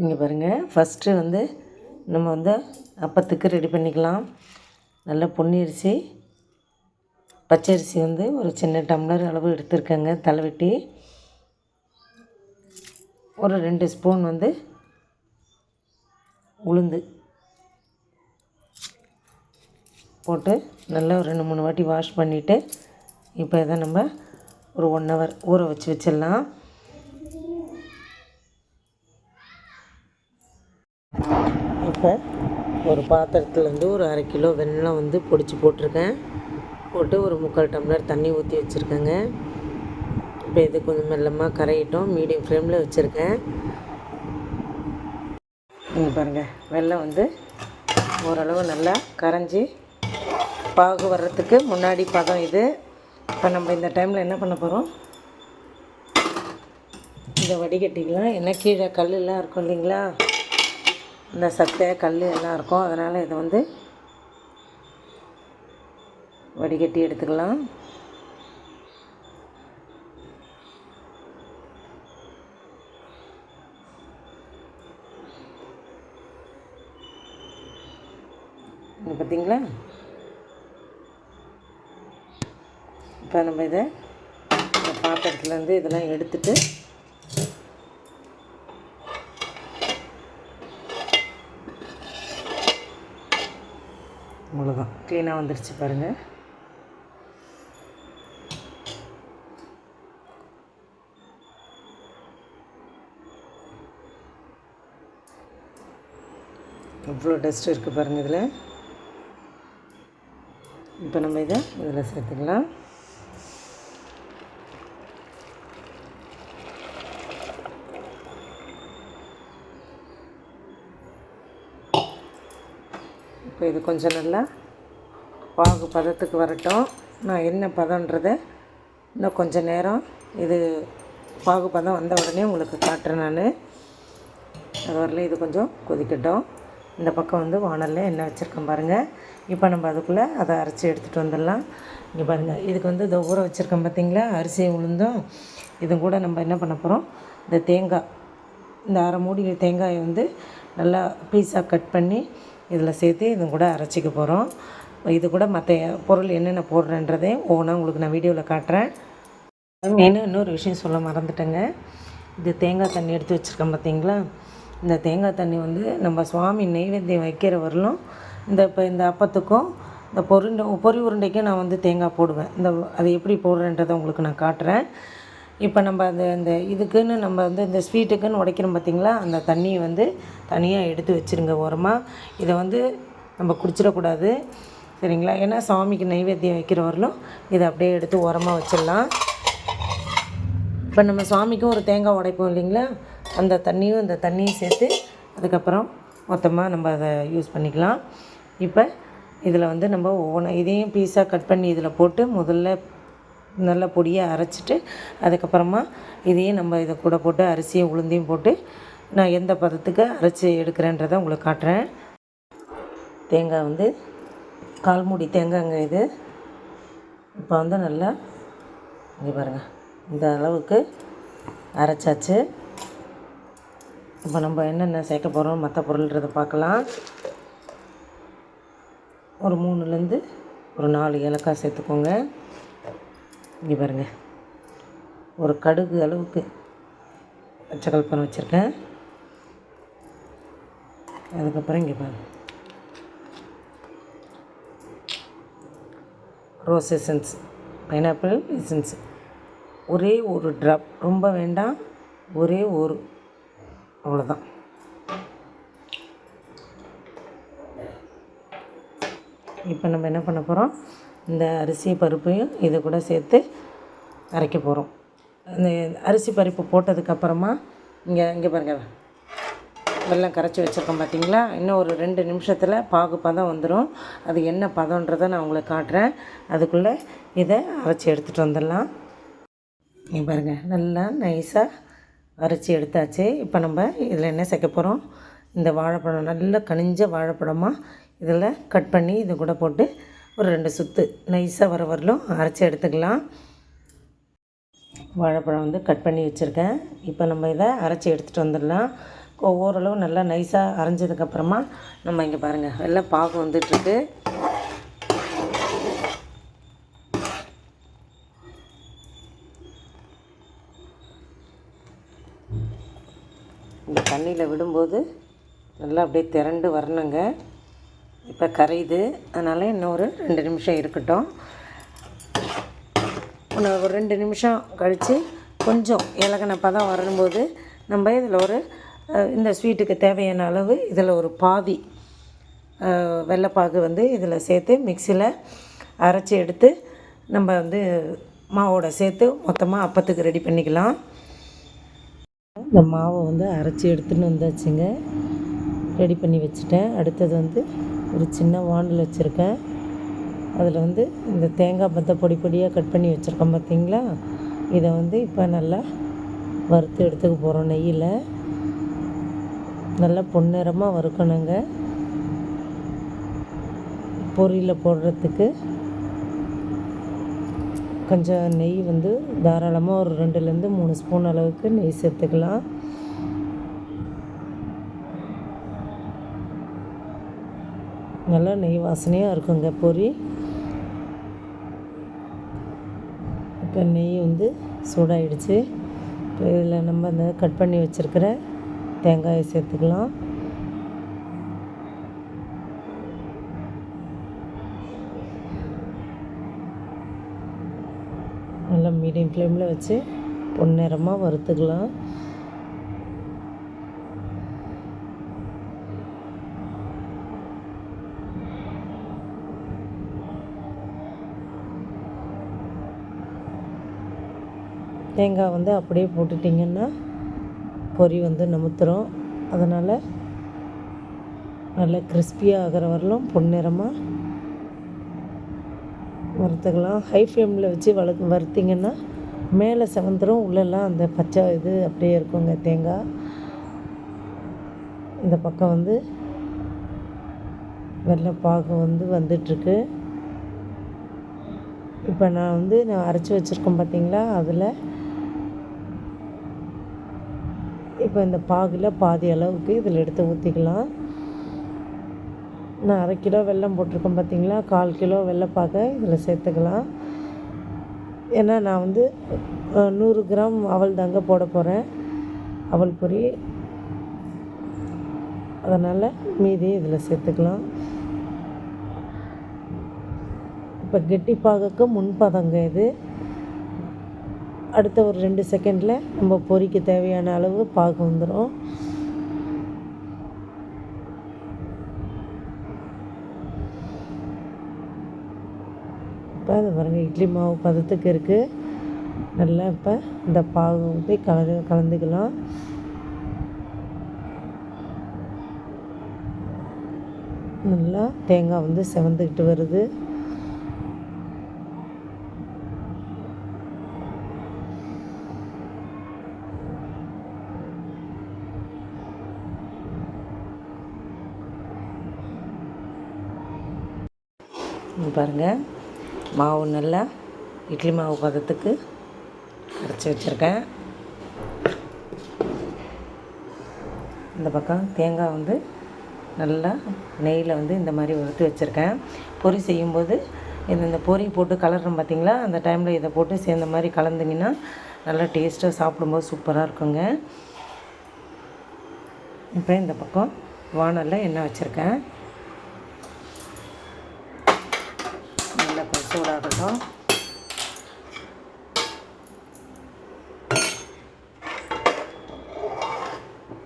இங்கே பாருங்கள் ஃபஸ்ட்டு வந்து நம்ம வந்து அப்பத்துக்கு ரெடி பண்ணிக்கலாம். நல்லா பொன்னி அரிசி பச்சரிசி வந்து ஒரு சின்ன டம்ளர் அளவு எடுத்துருக்கேங்க. தலைவெட்டி ஒரு ரெண்டு ஸ்பூன் வந்து உளுந்து போட்டு நல்லா ஒரு ரெண்டு மூணு வாட்டி வாஷ் பண்ணிவிட்டு இப்போ இதை நம்ம ஒரு ஒன் ஹவர் ஊற வச்சு வச்சிடலாம். இப்போ ஒரு பாத்திரத்தில் வந்து ஒரு அரை கிலோ வெண்ணெய் வந்து பொடிச்சு போட்டிருக்கேன். போட்டு ஒரு முக்கால் டம்ளர் தண்ணி ஊற்றி வச்சுருக்கேங்க. இப்போ இது கொஞ்சம் மெல்லமாக கரையிட்டோம். மீடியம் ஃப்ளேமில் வச்சுருக்கேன். இங்கே பாருங்கள் வெள்ளம் வந்து ஓரளவு நல்லா கரைஞ்சி பாகு வர்றதுக்கு முன்னாடி பதம் இது. இப்போ நம்ம இந்த டைமில் என்ன பண்ண போகிறோம் இதை வடிகட்டிக்கலாம். ஏன்னா கீழே கல்லெலாம் இருக்கும் இல்லைங்களா? இந்த சத்தை கல் எல்லாம் இருக்கும். அதனால் இதை வந்து வடிகட்டி எடுத்துக்கலாம். பார்த்திங்களா பார்த்தீங்களா இப்போ நம்ம இதை பாத்திரத்துலேருந்து இதெல்லாம் எடுத்துட்டு அவ்வளோதான் க்ளீனாக வந்துருச்சு பாருங்கள் எவ்வளோ டஸ்ட் இருக்குது பாருங்கள் இதில். இப்போ நம்ம இதை இதில் சேர்த்துக்கலாம். இப்போ இது கொஞ்சம் நல்லா பாகு பதத்துக்கு வரட்டும். நான் என்ன பதன்றதை இன்னும் கொஞ்சம் நேரம் இது பாகு பதம் வந்த உடனே உங்களுக்கு காட்டுறேன் நான். அது வரல இது கொஞ்சம் கொதிக்கட்டும். இந்த பக்கம் வந்து வானலில் எண்ணெய் வச்சுருக்கேன் பாருங்கள் இப்போ நம்ம அதுக்குள்ளே அதை அரைச்சி எடுத்துகிட்டு வந்துடலாம். இங்கே பாருங்கள் இதுக்கு வந்து இதை ஊற வச்சுருக்கோம் பார்த்தீங்களா அரிசி உளுந்தும் இது கூட நம்ம என்ன பண்ண போகிறோம் இந்த தேங்காய் இந்த அரை மூடி தேங்காயை வந்து நல்லா பீஸாக கட் பண்ணி இதில் சேர்த்து இது கூட அரைச்சிக்க போகிறோம் இது கூட மற்ற பொருள் என்னென்ன போடுறேன்றதே ஒவ்வொன்றா உங்களுக்கு நான் வீடியோவில் காட்டுறேன். மெயினாக இன்னொரு விஷயம் சொல்ல மறந்துட்டேங்க. இது தேங்காய் தண்ணி எடுத்து வச்சுருக்கேன் பார்த்தீங்களா இந்த தேங்காய் தண்ணி வந்து நம்ம சுவாமி நெய்வேத்தியம் வைக்கிற வரலும் இந்த இப்போ இந்த அப்பத்துக்கும் இந்த பொருண்டை பொரி உருண்டைக்கும் நான் வந்து தேங்காய் போடுவேன். இந்த அது எப்படி போடுறேன்றதை உங்களுக்கு நான் காட்டுறேன். இப்போ நம்ம அந்த இந்த இதுக்குன்னு நம்ம வந்து இந்த ஸ்வீட்டுக்குன்னு உடைக்கிறோம் பார்த்தீங்களா அந்த தண்ணியை வந்து தனியாக எடுத்து வச்சுருங்க ஓரமாக இதை வந்து நம்ம குடிச்சிடக்கூடாது. சரிங்களா ஏன்னா சாமிக்கு நைவேத்தியம் வைக்கிற வரலும் இதை அப்படியே எடுத்து உரமாக வச்சிடலாம். இப்போ நம்ம சாமிக்கும் ஒரு தேங்காய் உடைப்போம் இல்லைங்களா? அந்த தண்ணியும் இந்த தண்ணியும் சேர்த்து அதுக்கப்புறம் மொத்தமாக நம்ம அதை யூஸ் பண்ணிக்கலாம். இப்போ இதில் வந்து நம்ம ஒவ்வொன்றா இதையும் பீஸாக கட் பண்ணி இதில் போட்டு முதல்ல நல்ல பொடியாக அரைச்சிட்டு அதுக்கப்புறமா இதையும் நம்ம இதை கூட போட்டு அரிசியும் உளுந்தையும் போட்டு நான் எந்த பதத்துக்கு அரைச்சி எடுக்கிறேன்றதை உங்களுக்கு காட்டுறேன். தேங்காய் வந்து கால் மூடி தேங்காய்ங்க இது. இப்போ வந்து நல்லா இங்கே பாருங்கள் இந்த அளவுக்கு அரைச்சாச்சு. இப்போ நம்ம என்னென்ன சேர்க்க போகிறோம் மற்ற பொருள்ன்றதை பார்க்கலாம். ஒரு மூணுலேருந்து ஒரு நாலு ஏலக்காய் சேர்த்துக்கோங்க. இங்கே பாருங்கள் ஒரு கடுகு அளவுக்கு பச்சை கல்பனை வச்சுருக்கேன். அதுக்கப்புறம் இங்கே பாருங்கள் ரோஸ் எசன்ஸ் பைனாப்பிள் எசன்ஸ் ஒரே ஒரு ட்ராப் ரொம்ப வேண்டாம் ஒரே ஒரு அவ்வளோதான் இப்போ நம்ம என்ன பண்ண போகிறோம் இந்த அரிசி பருப்பையும் இதை கூட சேர்த்து அரைக்க போகிறோம் இந்த அரிசி பருப்பு போட்டதுக்கப்புறமா இங்கே இங்கே பாருங்கள் வெள்ளம் கரைச்சி வச்சுருக்கோம் பார்த்தீங்களா இன்னும் ஒரு ரெண்டு நிமிஷத்தில் பாகு பதம் வந்துடும் அது என்ன பதன்றதை நான் உங்களுக்கு காட்டுறேன். அதுக்குள்ளே இதை அரைச்சி எடுத்துகிட்டு வந்துடலாம். நீ பாருங்கள் நல்லா நைஸாக அரைச்சி எடுத்தாச்சு. இப்போ நம்ம இதில் என்ன சேர்க்க போகிறோம் இந்த வாழைப்பழம் நல்லா கனிஞ்ச வாழைப்பழமாக இதில் கட் பண்ணி இது கூட போட்டு ஒரு ரெண்டு சுற்று நைஸாக வர வரலும் அரைச்சி எடுத்துக்கலாம். வாழைப்பழம் வந்து கட் பண்ணி வச்சுருக்கேன். இப்போ நம்ம இதை அரைச்சி எடுத்துகிட்டு வந்துடலாம். ஓரளவு நல்லா நைஸாக அரைஞ்சதுக்கப்புறமா நம்ம இங்கே பாருங்கள் வெள்ளை பாகு வந்துட்டுருக்கு. இந்த தண்ணியில் விடும்போது நல்லா அப்படியே திரண்டு வரணுங்க. இப்போ கரையுது. அதனால் இன்னும் ஒரு ரெண்டு நிமிஷம் இருக்கட்டும். ஒரு ரெண்டு நிமிஷம் கழித்து கொஞ்சம் இலகன பதம் வரும்போது நம்ம இதில் ஒரு இந்த ஸ்வீட்டுக்கு தேவையான அளவு இதில் ஒரு பாதி வெள்ளைப்பாகு வந்து இதில் சேர்த்து மிக்சியில் அரைச்சி எடுத்து நம்ம வந்து மாவோட சேர்த்து மொத்தமாக அப்பத்துக்கு ரெடி பண்ணிக்கலாம். இந்த மாவை வந்து அரைச்சி எடுத்துன்னு வந்தாச்சுங்க. ரெடி பண்ணி வச்சுட்டேன். அடுத்தது வந்து ஒரு சின்ன வாண்டில் வச்சுருக்கேன். அதில் வந்து இந்த தேங்காய் பத்தை பொடி பொடியாக கட் பண்ணி வச்சுருக்கோம் பார்த்தீங்களா? இதை வந்து இப்போ நல்லா வறுத்து எடுத்துக்க போகிறோம் நெய்யில். நல்லா பொன்னிறமாக வறுக்கணுங்க. பொரியில் போடுறதுக்கு கொஞ்சம் நெய் வந்து தாராளமாக ஒரு ரெண்டுலேருந்து மூணு ஸ்பூன் அளவுக்கு நெய் சேர்த்துக்கலாம். நல்லா நெய் வாசனையாக இருக்குங்க பொரி. இப்போ நெய் வந்து சூடாயிடுச்சு. இப்போ இதில் நம்ம அந்த கட் பண்ணி வச்சுருக்கிற தேங்காயை சேர்த்துக்கலாம். நல்லா மீடியம் ஃப்ளேமில் வச்சு பொன்னிறமாக வறுத்துக்கலாம். தேங்காய் வந்து அப்படியே போட்டுட்டிங்கன்னா பொரி வந்து நமுத்துரும் அதனால் நல்லா கிறிஸ்பியாக ஆகிற வரலும் பொன்னிறமாக வறுத்துக்கலாம். ஹை ஃப்ளேமில் வச்சு வளர்த்து வறுத்திங்கன்னா மேலே செவந்துரும் உள்ளெல்லாம் அந்த பச்சை இது அப்படியே இருக்குங்க தேங்காய். இந்த பக்கம் வந்து வெள்ளைப்பாகு வந்து வந்துட்டுருக்கு. இப்போ நான் வந்து நான் அரைச்சி வச்சுருக்கேன் பார்த்தீங்களா அதில் இப்போ இந்த பாகில் பாதி அளவுக்கு இதில் எடுத்து ஊற்றிக்கலாம் நான் அரை கிலோ வெல்லம் போட்டிருக்கேன் பார்த்தீங்களா? கால் கிலோ வெள்ளைப்பாக இதில் சேர்த்துக்கலாம். ஏன்னா நான் வந்து நூறு கிராம் அவல் தாங்க போட போகிறேன் அவல் பொரி. அதனால் மீதி இதில் சேர்த்துக்கலாம். இப்போ கெட்டி பாகுக்கு முன்பதங்க இது. அடுத்த ஒரு ரெண்டு செகண்டில் நம்ம பொறிக்க தேவையான அளவு பாகு வந்துடும் இப்போ அது பாருங்கள் இட்லி மாவு பதத்துக்கு இருக்குது நல்லா இப்போ இந்த பாகு ஊற்றி கலந்து கலந்துக்கலாம். நல்லா தேங்காய் வந்து செவந்துக்கிட்டு வருது. பாருங்கள் மாவு நல்லா இட்லி மாவு பதத்துக்கு அரைச்சி வச்சுருக்கேன். இந்த பக்கம் தேங்காய் வந்து நல்லா நெய்யில் வந்து இந்த மாதிரி வறுத்து வச்சுருக்கேன். பொரி செய்யும்போது இந்த இந்த பொறி போட்டு கலர்றோம் பார்த்தீங்களா அந்த டைமில் இதை போட்டு சேர்ந்த மாதிரி கலந்துங்கன்னா நல்லா டேஸ்ட்டாக சாப்பிடும்போது சூப்பராக இருக்குங்க. இப்போ இந்த பக்கம் வானலில் எண்ணெய் வச்சுருக்கேன் நல்லா கொஞ்சம் சூடாகட்டும்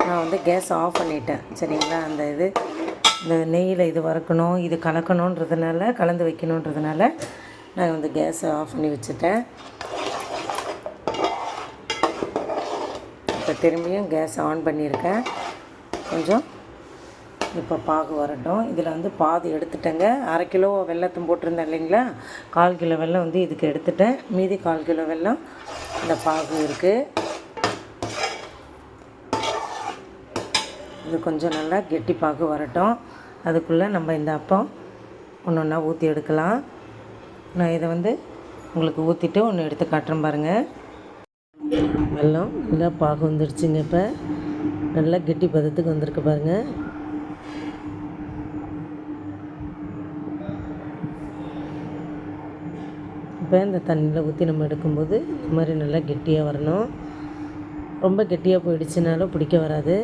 நான் வந்து கேஸ் ஆஃப் பண்ணிட்டேன். சரிங்களா? அந்த இது இந்த நெய்யில் இது வறுக்கணும் இது கலக்கணுன்றதுனால கலந்து வைக்கணுன்றதுனால நான் வந்து கேஸை ஆஃப் பண்ணி வச்சுட்டேன். இப்போ திரும்பியும் கேஸ் ஆன் பண்ணியிருக்கேன். கொஞ்சம் இப்போ பாகு வரட்டும். இதில் வந்து பாதி எடுத்துட்டேங்க. அரை கிலோ வெள்ளத்தும் போட்டிருந்தேன் இல்லைங்களா? கால் கிலோ வெள்ளம் வந்து இதுக்கு எடுத்துட்டேன். மீதி கால் கிலோ வெள்ளம் இந்த பாகு இருக்குது இது கொஞ்சம் நல்லா கெட்டி பாகு வரட்டும். அதுக்குள்ளே நம்ம இந்த அப்பம் ஒன்று ஒன்றா ஊற்றி எடுக்கலாம். நான் இதை வந்து உங்களுக்கு ஊற்றிட்டு ஒன்று எடுத்து காட்டுறேன் பாருங்கள் வெள்ளம் நல்லா பாகு வந்துடுச்சுங்க இப்போ. நல்லா கெட்டி பதத்துக்கு வந்திருக்கு பாருங்கள் இப்போ இந்த தண்ணியில் ஊற்றி நம்ம எடுக்கும்போது இந்த மாதிரி நல்லா கெட்டியாக வரணும். ரொம்ப கெட்டியாக போயிடுச்சுனாலும் பிடிக்க வராது.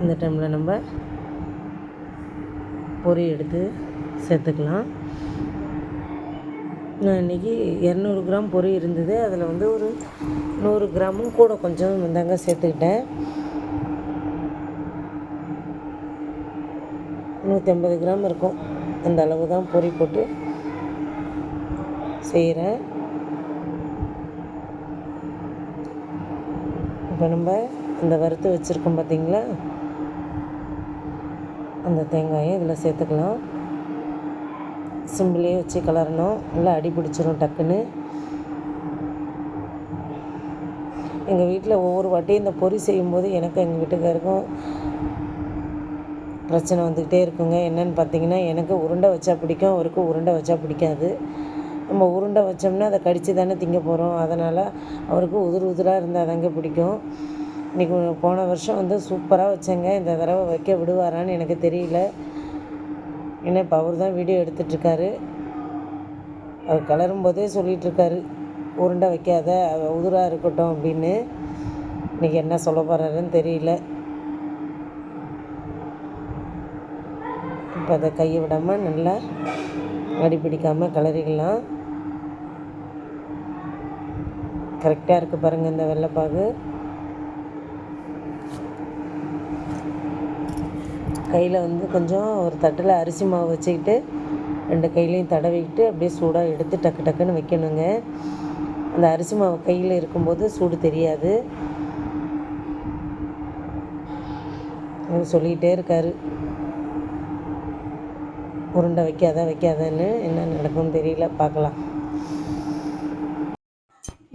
இந்த டைமில் நம்ம பொறி எடுத்து சேர்த்துக்கலாம். நான் இன்றைக்கி இரநூறு கிராம் பொரி இருந்தது. அதில் வந்து ஒரு நூறு கிராமும் கூட கொஞ்சம் வந்தாங்க சேர்த்துக்கிட்டேன். நூற்றி ஐம்பது கிராம் இருக்கும். அந்த அளவு தான் பொரி போட்டு செய்கிறேன். இப்போ நம்ம இந்த வறுத்து வச்சுருக்கோம் பார்த்தீங்களா? அந்த தேங்காயை இதில் சேர்த்துக்கலாம். சிம்பிளே வச்சு கலரணும் நல்லா அடி பிடிச்சிரும் டக்குன்னு. எங்கள் வீட்டில் ஒவ்வொரு வாட்டியும் இந்த பொரி செய்யும்போது எனக்கு எங்கள் வீட்டுக்காருக்கும் பிரச்சனை வந்துக்கிட்டே இருக்குங்க. என்னென்னு பார்த்தீங்கன்னா எனக்கு உருண்டை வச்சா பிடிக்கும் அவருக்கு உருண்டை வச்சா பிடிக்காது. நம்ம உருண்டை வச்சோம்னா அதை கடித்து தானே திங்க போகிறோம் அதனால் அவருக்கு உதிர் உதிராக இருந்தால் தாங்க பிடிக்கும். இன்றைக்கி போன வருஷம் வந்து சூப்பராக வச்சேங்க. இந்த தடவை வைக்க விடுவாரான்னு எனக்கு தெரியல. ஏன்னா இப்போ அவர் தான் வீடியோ எடுத்துட்ருக்காரு அவர் கலரும் போதே சொல்லிகிட்ருக்காரு உருண்டை வைக்காத உதிராக இருக்கட்டும் அப்படின்னு. இன்றைக்கி என்ன சொல்ல போகிறாருன்னு தெரியல. இப்போ அதை கையை விடாமல் நல்லா அடிப்பிடிக்காமல் கிளறிக்கலாம் கரெக்டாக இருக்குது பாருங்கள் இந்த வெள்ளைப்பாகு. கையில் வந்து கொஞ்சம் ஒரு தட்டில் அரிசி மாவு வச்சுக்கிட்டு ரெண்டு கையிலையும் தடவிக்கிட்டு அப்படியே சூடாக எடுத்து டக்கு டக்குன்னு வைக்கணுங்க. அந்த அரிசி மாவு கையில் இருக்கும்போது சூடு தெரியாது. அவர் சொல்லிக்கிட்டே இருக்கார். உருண்டை வைக்காத வைக்காதன்னு என்ன நடக்கும்னு தெரியல. பார்க்கலாம்.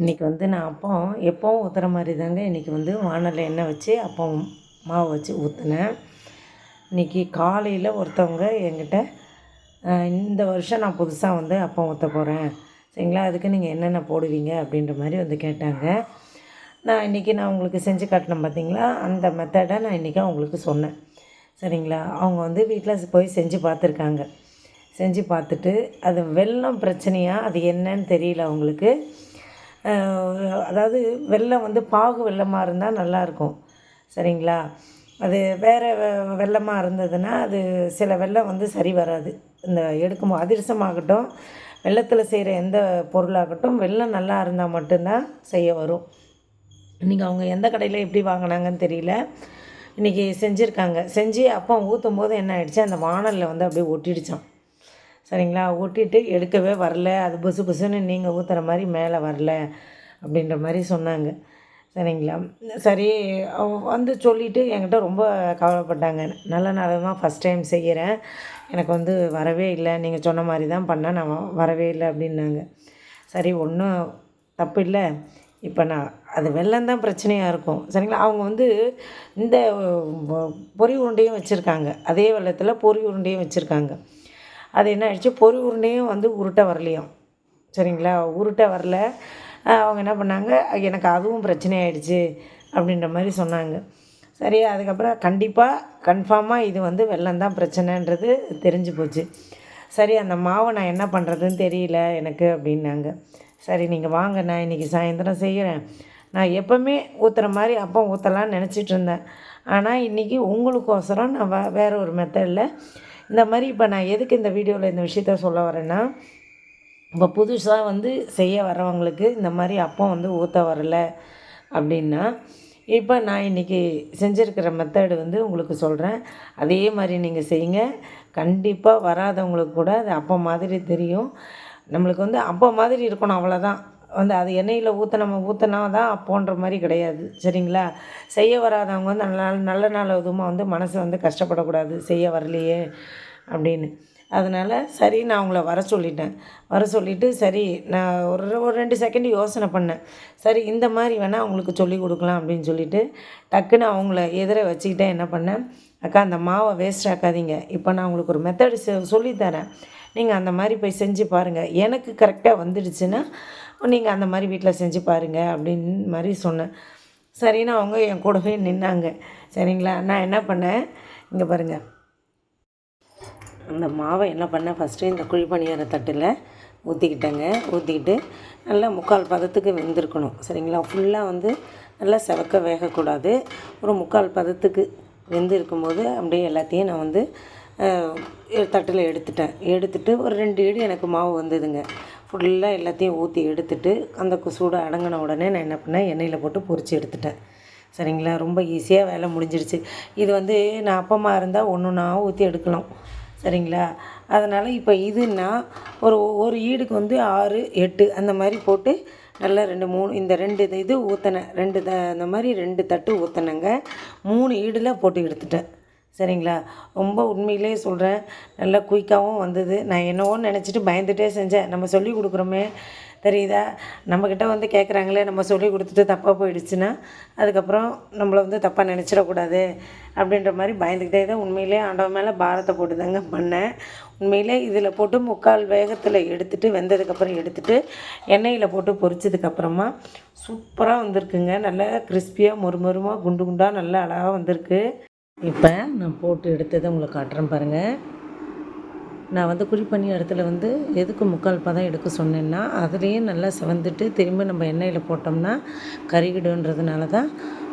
இன்றைக்கி வந்து நான் அப்பம் எப்போவும் ஊற்றுற மாதிரி தாங்க இன்றைக்கி வந்து வானலில் எண்ணெய் வச்சு அப்பம் மாவு வச்சு ஊற்றினேன் இன்றைக்கி காலையில் ஒருத்தவங்க என்கிட்ட இந்த வருஷம் நான் புதுசாக வந்து அப்பம் ஊற்ற போகிறேன் சரிங்களா? அதுக்கு நீங்கள் என்னென்ன போடுவீங்க? அப்படின்ற மாதிரி வந்து கேட்டாங்க. நான் இன்றைக்கி நான் உங்களுக்கு செஞ்சு காட்டினேன் பார்த்தீங்களா அந்த மெத்தடை நான் இன்றைக்கி அவங்களுக்கு சொன்னேன். சரிங்களா? அவங்க வந்து வீட்டில் போய் செஞ்சு பார்த்துருக்காங்க செஞ்சு பார்த்துட்டு அது வெள்ளம் பிரச்சனையாக அது என்னன்னு தெரியல அவங்களுக்கு. அதாவது வெள்ளம் வந்து பாகு வெள்ளமாக இருந்தால் நல்லாயிருக்கும். சரிங்களா? அது வேறு வெள்ளமாக இருந்ததுன்னா அது சில வெள்ளம் வந்து சரி வராது. இந்த எடுக்கும் அதிரசமாகட்டும் வெள்ளத்தில் செய்கிற எந்த பொருளாகட்டும் வெள்ளம் நல்லா இருந்தால் மட்டும்தான் செய்ய வரும். இன்றைக்கி அவங்க எந்த கடையில் எப்படி வாங்கினாங்கன்னு தெரியல. இன்றைக்கி செஞ்சுருக்காங்க. செஞ்சு அப்போ ஊற்றும் போது என்ன ஆகிடுச்சு அந்த வானலில் வந்து அப்படியே ஒட்டிடுச்சான். சரிங்களா? ஒட்டிட்டு எடுக்கவே வரல. அது புசு புசுன்னு நீங்கள் ஊற்றுற மாதிரி மேலே வரல அப்படின்ற மாதிரி சொன்னாங்க. சரிங்களா? சரி வந்து சொல்லிவிட்டு என்கிட்ட ரொம்ப கவலைப்பட்டாங்க. நல்ல நேரமாக ஃபஸ்ட் டைம் செய்கிறேன் எனக்கு வந்து வரவே இல்லை. நீங்கள் சொன்ன மாதிரி தான் பண்ணால் நான் வரவே இல்லை அப்படின்னாங்க. சரி ஒன்றும் தப்பு இல்லை. இப்போ நான் அது வெள்ளம் தான் பிரச்சனையாக இருக்கும். சரிங்களா? அவங்க வந்து இந்த பொ- உருண்டையும் வச்சுருக்காங்க. அதே வெள்ளத்தில் பொறி உருண்டையும் வச்சுருக்காங்க. அது என்ன ஆயிடுச்சு? பொறி உருண்டையும் வந்து உருட்ட வரலையும். சரிங்களா? உருட்ட வரல. அவங்க என்ன பண்ணாங்க? எனக்கு அதுவும் பிரச்சனை ஆயிடுச்சு அப்படின்ற மாதிரி சொன்னாங்க. சரி அதுக்கப்புறம் கண்டிப்பாக கன்ஃபார்மாக இது வந்து வெள்ளம் தான் பிரச்சனைன்றது தெரிஞ்சு போச்சு. சரி அந்த மாவை நான் என்ன பண்ணுறதுன்னு தெரியல எனக்கு அப்படின்னாங்க. சரி நீங்கள் வாங்க நான் இன்றைக்கி சாயந்தரம் செய்கிறேன் நான் எப்போவுமே ஊற்றுற மாதிரி அப்போ ஊற்றலான்னு நினச்சிட்டு இருந்தேன். ஆனால் இன்றைக்கி உங்களுக்கோசரம் நான் வேறு ஒரு மெத்தடில் இந்த மாதிரி இப்போ நான் எதுக்கு இந்த வீடியோவில் இந்த விஷயத்த சொல்ல வரேன்னா இப்போ புதுசாக வந்து செய்ய வரவங்களுக்கு இந்த மாதிரி அப்போ வந்து ஊற்ற வரல அப்படின்னா இப்போ நான் இன்றைக்கி செஞ்சுருக்கிற மெத்தடு வந்து உங்களுக்கு சொல்கிறேன் அதே மாதிரி நீங்கள் செய்யுங்க. கண்டிப்பாக வராதவங்களுக்கு கூட அது அப்போ மாதிரி தெரியும். நம்மளுக்கு வந்து அப்போ மாதிரி இருக்கணும் அவ்வளோதான் வந்து அது எண்ணெயில் ஊற்ற நம்ம ஊற்றினா தான் அப்போன்ற மாதிரி கிடையாது. சரிங்களா? செய்ய வராதவங்க வந்து நல்ல நாள் நல்ல நாள் இதுமாக வந்து மனசு வந்து கஷ்டப்படக்கூடாது. செய்ய வரலையே அப்படின்னு. அதனால் சரி நான் அவங்கள வர சொல்லிட்டேன். வர சொல்லிவிட்டு சரி நான் ஒரு ஒரு ரெண்டு செகண்ட் யோசனை பண்ணேன். சரி இந்த மாதிரி வேணால் அவங்களுக்கு சொல்லி கொடுக்கலாம் அப்படின்னு சொல்லிட்டு டக்குன்னு அவங்கள எதிர வச்சுக்கிட்டே என்ன பண்ணேன் அக்கா அந்த மாவை வேஸ்ட் ஆக்காதீங்க. இப்போ நான் உங்களுக்கு ஒரு மெத்தடு சொல்லித்தரேன் நீங்கள் அந்த மாதிரி போய் செஞ்சு பாருங்கள் எனக்கு கரெக்டாக வந்துடுச்சுன்னா நீங்கள் அந்த மாதிரி வீட்டில் செஞ்சு பாருங்கள் அப்படின்னு மாதிரி சொன்னேன். சரின்னு அவங்க என் கூடவே நின்னாங்க. சரிங்களா? நான் என்ன பண்ணேன் இங்கே பாருங்கள் அந்த மாவை என்ன பண்ணேன் ஃபஸ்ட்டு இந்த குழி பணியார தட்டில் ஊற்றிக்கிட்டேங்க ஊற்றிக்கிட்டு நல்லா முக்கால் பதத்துக்கு வெந்திருக்கணும். சரிங்களா? ஃபுல்லாக வந்து நல்லா செவக்க வேகக்கூடாது. ஒரு முக்கால் பதத்துக்கு வெந்து இருக்கும்போது அப்படியே எல்லாத்தையும் நான் வந்து தட்டில் எடுத்துட்டேன். எடுத்துட்டு ஒரு ரெண்டு இடி எனக்கு மாவு வந்ததுங்க. ஃபுல்லாக எல்லாத்தையும் ஊற்றி எடுத்துட்டு அந்த சூடு அடங்கின உடனே நான் என்ன பண்ணேன் எண்ணெயில் போட்டு பொறிச்சு எடுத்துட்டேன். சரிங்களா? ரொம்ப ஈஸியாக வேலை முடிஞ்சிடுச்சு. இது வந்து நான் அப்பமாக இருந்தால் ஒன்று ஒன்றா ஊற்றி எடுக்கலாம். சரிங்களா? அதனால் இப்போ இதுன்னா ஒரு ஒரு ஈடுக்கு வந்து ஆறு எட்டு அந்த மாதிரி போட்டு நல்லா ரெண்டு மூணு இந்த ரெண்டு இது- இது ஊற்றினேன் ரெண்டு த அந்த மாதிரி ரெண்டு தட்டு ஊற்றினேங்க மூணு ஈடில் போட்டு எடுத்துட்டேன். சரிங்களா? ரொம்ப உண்மையிலே சொல்கிறேன் நல்லா குயிக்காகவும் வந்தது. நான் என்னவோ நினச்சிட்டு பயந்துகிட்டே செஞ்சேன். நம்ம சொல்லி கொடுக்குறோமே. தெரியுதா? நம்மக்கிட்ட வந்து கேட்குறாங்களே நம்ம சொல்லி கொடுத்துட்டு தப்பாக போயிடுச்சுன்னா அதுக்கப்புறம் நம்மளை வந்து தப்பாக நினச்சிடக்கூடாது அப்படின்ற மாதிரி பயந்துக்கிட்டே தான் உண்மையிலே ஆண்டவன் மேலே பாரத்தை போட்டு தாங்க பண்ணேன். உண்மையிலே இதில் போட்டு முக்கால் வேகத்தில் எடுத்துகிட்டு வெந்ததுக்கப்புறம் எடுத்துகிட்டு எண்ணெயில் போட்டு பொரிச்சதுக்கப்புறமா சூப்பராக வந்திருக்குங்க. நல்லா கிறிஸ்பியாக மொறுமொறுமாக குண்டு குண்டாக நல்லா அழகாக வந்திருக்கு. இப்போ நான் போட்டு எடுத்ததை உங்களுக்கு காட்டுறேன் பாருங்கள் நான் வந்து குழி பண்ணி இடத்துல வந்து எதுக்கு முக்கால் பதம் எடுக்க சொன்னேன்னா அதுலேயே நல்லா செவந்துட்டு திரும்ப நம்ம எண்ணெயில் போட்டோம்னா கருகிடுன்றதுனால தான்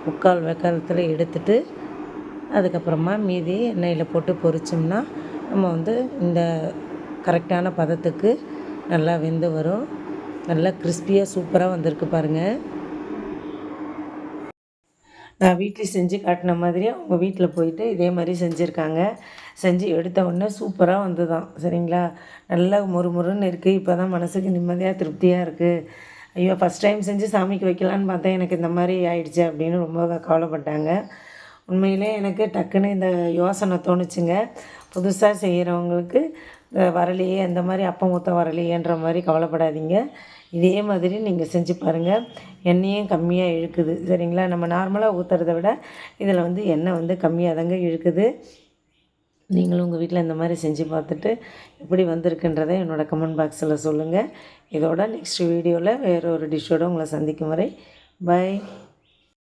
முக்கால் வெக்காலத்தில் எடுத்துட்டு அதுக்கப்புறமா மீதி எண்ணெயில் போட்டு பொரிச்சோம்னா நம்ம வந்து இந்த கரெக்டான பதத்துக்கு நல்லா வெந்து வரும். நல்லா கிறிஸ்பியாக சூப்பராக வந்திருக்கு பாருங்கள் நான் வீட்டில் செஞ்சு காட்டின மாதிரி அவங்க வீட்டில் போயிட்டு இதே மாதிரி செஞ்சுருக்காங்க. செஞ்சு எடுத்த உடனே சூப்பராக வந்துதான் சரிங்களா? நல்லா முறுமுறுன்னு இருக்குது இப்போ தான் மனசுக்கு நிம்மதியாக திருப்தியாக இருக்குது ஐயோ ஃபஸ்ட் டைம் செஞ்சு சாமிக்கு வைக்கலான்னு பார்த்தா எனக்கு இந்த மாதிரி ஆயிடுச்சு அப்படின்னு ரொம்ப கவலைப்பட்டாங்க. உண்மையிலே எனக்கு டக்குன்னு இந்த யோசனை தோணுச்சுங்க. புதுசாக செய்கிறவங்களுக்கு இந்த வரலையே இந்த மாதிரி அப்பம் ஊற்ற வரலையேன்ற மாதிரி கவலைப்படாதீங்க. இதே மாதிரி நீங்கள் செஞ்சு பாருங்கள் எண்ணெயும் கம்மியாக இழுக்குது. சரிங்களா? நம்ம நார்மலாக ஊற்றுறத விட இதில் வந்து எண்ணெய் வந்து கம்மியாக தாங்க இழுக்குது. நீங்களும் உங்கள் வீட்டில் இந்த மாதிரி செஞ்சு பார்த்துட்டு எப்படி வந்திருக்குன்றதை என்னோடய கமெண்ட் பாக்ஸில் சொல்லுங்கள் இதோட நெக்ஸ்ட் வீடியோவில் வேறு ஒரு டிஷ்ஷோடு உங்களை சந்திக்கும் வரை பை